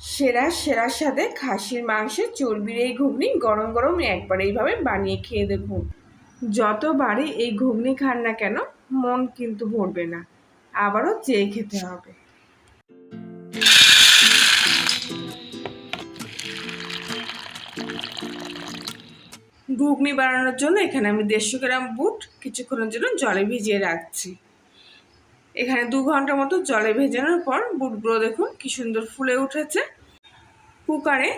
সেরা সেরার সাথে খাসির মাংসের চর্বির এই ঘুগনি গরম গরম একবার এইভাবে বানিয়ে খেয়ে দেখুন। যতবারই এই ঘুগনি খান না কেন, মন কিন্তু ভরবে না। আবারও চেয়ে খেতে হবে। ঘুগনি বানানোর জন্য এখানে আমি দেড়শো গ্রাম বুট কিছুক্ষণের জন্য জলে ভিজিয়ে রাখছি। এখানে দু ঘণ্টার মতো জলে ভেজানোর পর বুটগুলো দেখুন কি সুন্দর ফুলে উঠেছে। কুকারে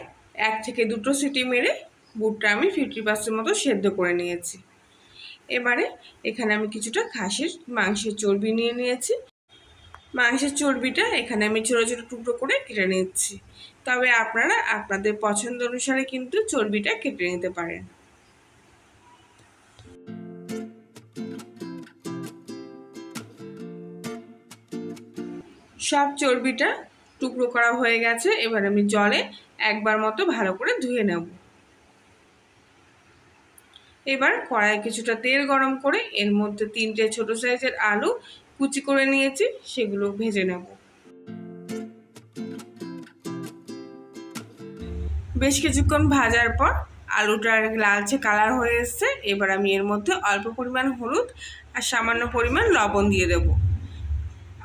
এক থেকে দুটো সিটি মেরে বুটটা আমি ফিফটি পার্সেন্ট মতো সেদ্ধ করে নিয়েছি। এবারে এখানে আমি কিছুটা খাসির মাংসের চর্বি নিয়ে নিয়েছি। মাংসের চর্বিটা এখানে আমি ছোটো ছোটো টুকরো করে কেটে নিচ্ছি। তবে আপনারা আপনাদের পছন্দ অনুসারে কিন্তু চর্বিটা কেটে নিতে পারেন। সব চর্বিটা টুকরো করা হয়ে গেছে। এবার আমি জলে একবার মতো ভালো করে ধুয়ে নেব। এবার কড়াই কিছুটা তেল গরম করে এর মধ্যে তিনটে ছোট সাইজের আলু কুচি করে নিয়েছি, সেগুলো ভেজে নেব। বেশ কিছুক্ষণ ভাজার পর আলুটা লালচে কালার হয়ে এসছে। এবার আমি এর মধ্যে অল্প পরিমাণ হলুদ আর সামান্য পরিমাণ লবণ দিয়ে দেবো।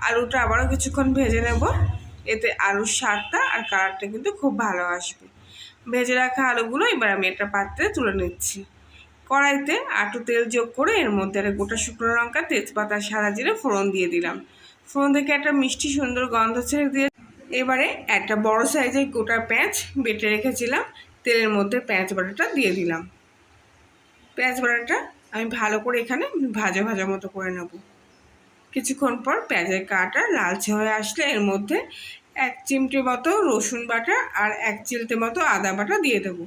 আলুটা আবারও কিছুক্ষণ ভেজে নেব। এতে আলুর স্বাদটা আর কালারটা কিন্তু খুব ভালো আসবে। ভেজে রাখা আলুগুলো এবার আমি একটা পাত্রে তুলে নিচ্ছি। কড়াইতে আটু তেল যোগ করে এর মধ্যে একটা গোটা শুকনো লঙ্কা, তেজপাতা, সাদা জিরে, ফোড়ন দিয়ে দিলাম। ফোড়ন থেকে একটা মিষ্টি সুন্দর গন্ধ ছেড়ে দিয়ে এবারে একটা বড় সাইজের গোটা পেঁয়াজ বেটে রেখেছিলাম। তেলের মধ্যে পেঁয়াজ বাটাটা দিয়ে দিলাম। পেঁয়াজ বাটাটা আমি ভালো করে এখানে ভাজা ভাজা মতো করে নেব। কিছুক্ষণ পর পেঁয়াজের কাটা লালচে হয়ে আসলে এর মধ্যে এক চিমটে মতো রসুন বাটা আর এক চিলতে মতো আদা বাটা দিয়ে দেবো।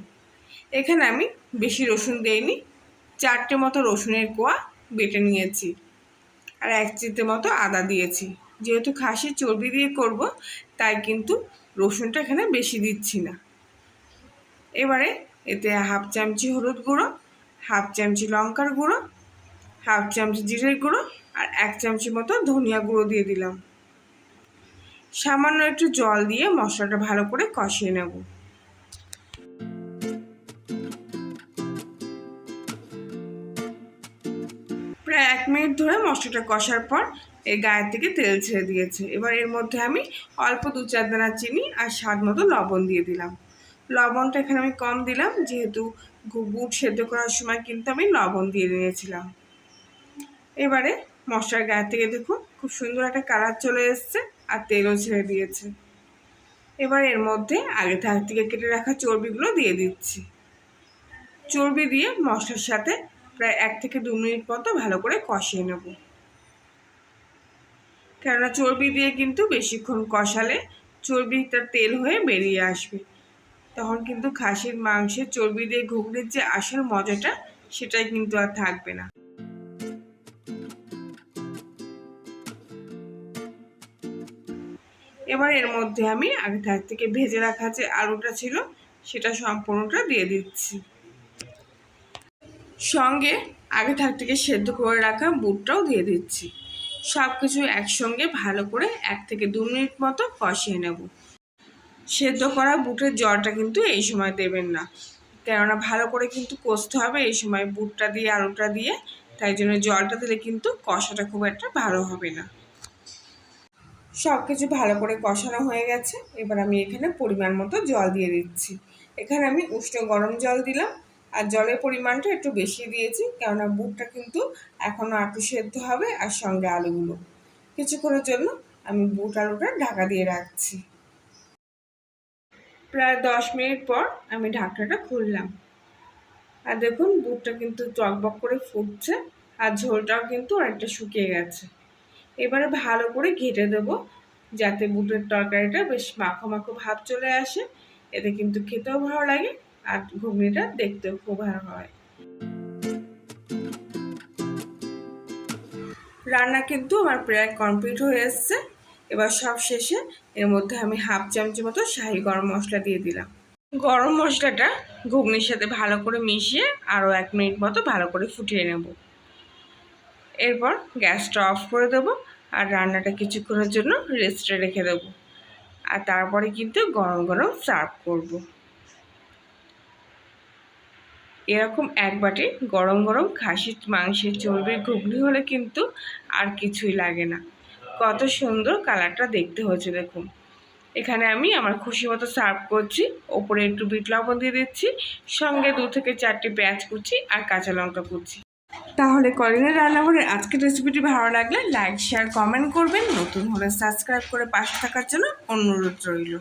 এখানে আমি বেশি রসুন দেইনি, চারটে মতো রসুনের কোয়া বেটে নিয়েছি আর এক চিলতে মতো আদা দিয়েছি। যেহেতু খাসির চর্বি দিয়ে করব, তাই কিন্তু রসুনটা এখানে বেশি দিচ্ছি না। এবারে এতে হাফ চামচি হলুদ গুঁড়ো, হাফ চামচি লঙ্কার গুঁড়ো, হাফ চামচি জিরের গুঁড়ো আর এক চামচি মতো ধনিয়া গুঁড়ো দিয়ে দিলাম। সামান্য একটু জল দিয়ে মশলাটা ভালো করে কষিয়ে নেব। প্রায় এক মিনিট ধরে মশলাটা কষার পর এই গায়ের থেকে তেল ছেড়ে দিয়েছে। এবার এর মধ্যে আমি অল্প দু চার দানা চিনি আর স্বাদ মতো লবণ দিয়ে দিলাম। লবণটা এখানে আমি কম দিলাম, যেহেতু বুট সেদ্ধ করার সময় কিন্তু আমি লবণ দিয়ে নিয়েছিলাম। এবারে মশলার গায়ে থেকে দেখুন, খুব সুন্দর একটা কালার চলে এসছে আর তেলও ছেড়ে দিয়েছে। এবার এর মধ্যে আগে থাক থেকে কেটে রাখা চর্বিগুলো দিয়ে দিচ্ছি। চর্বি দিয়ে মশলার সাথে প্রায় এক থেকে দু মিনিট মতো ভালো করে কষিয়ে নেব। কেননা চর্বি দিয়ে কিন্তু বেশিক্ষণ কষালে চর্বিটা তেল হয়ে বেরিয়ে আসবে। তখন কিন্তু খাসির, মাংসের চর্বি দিয়ে ঘুগনির যে আসল মজাটা, সেটাই কিন্তু আর থাকবে না। এবার এর মধ্যে আমি আগে থাক থেকে ভেজে রাখা যে আলুটা ছিল, সেটা সম্পূর্ণটা দিয়ে দিচ্ছি। সঙ্গে আগে থাক থেকে সেদ্ধ করে রাখা বুটটাও দিয়ে দিচ্ছি। সব কিছু একসঙ্গে ভালো করে এক থেকে দু মিনিট মতো কষিয়ে নেব। সেদ্ধ করা বুটের জলটা কিন্তু এই সময় দেবেন না, কেননা ভালো করে কিন্তু কষতে হবে এই সময় বুটটা দিয়ে, আলুটা দিয়ে, তাই জন্য জলটা দিলে কিন্তু কষাটা খুব একটা ভালো হবে না। সব কিছু ভালো করে কষানো হয়ে গেছে। এবার আমি এখানে পরিমাণ মতো জল দিয়ে দিচ্ছি। এখানে আমি উষ্ণ গরম জল দিলাম আর জলের পরিমাণটা একটু বেশি দিয়েছি কেননা বুটটা কিন্তু এখনও আটু সেদ্ধ হবে আর সঙ্গে আলুগুলো। কিছুক্ষণের জন্য আমি বুট আলুটা ঢাকা দিয়ে রাখছি। প্রায় দশ মিনিট পর আমি ঢাকনাটা খুললাম। আর দেখুন, বুটটা কিন্তু টকবক করে ফুটছে আর ঝোলটাও কিন্তু অনেকটা শুকিয়ে গেছে। এবারে ভালো করে ঘেটে দেব, যাতে বুটের তরকারিটা বেশ মাখো মাখো ভাব চলে আসে। এতে কিন্তু খেতেও ভালো লাগে আর ঘুগনিটা দেখতেও খুব ভালো হয়। রান্না কিন্তু আমার প্রায় কমপ্লিট হয়ে এসছে। এবার সব শেষে এর মধ্যে আমি হাফ চামচি মতো শাহি গরম মশলা দিয়ে দিলাম। গরম মশলাটা ঘুগনির সাথে ভালো করে মিশিয়ে আরও এক মিনিট মতো ভালো করে ফুটিয়ে নেব। এরপর গ্যাসটা অফ করে দেবো আর রান্নাটা কিছুক্ষণের জন্য রেস্টে রেখে দেবো। আর তারপরে কিন্তু গরম গরম সার্ভ করব। এরকম এক বাটি গরম গরম খাসির মাংসের চর্বির ঘুগনি হলে কিন্তু আর কিছুই লাগে না। কত সুন্দর কালারটা দেখতে হয়েছে দেখুন। এখানে আমি আমার খুশি মতো সার্ভ করছি। ওপরে একটু বিট লবণ দিয়ে দিচ্ছি। সঙ্গে দু থেকে চারটি পেঁয়াজ কুচি আর কাঁচা লঙ্কা কুচি। তাহলে কলিনের রান্নাঘরের আজকের রেসিপিটি ভালো লাগলে লাইক শেয়ার কমেন্ট করবেন। নতুন হলে সাবস্ক্রাইব করে পাশে থাকার জন্য অনুরোধ রইল।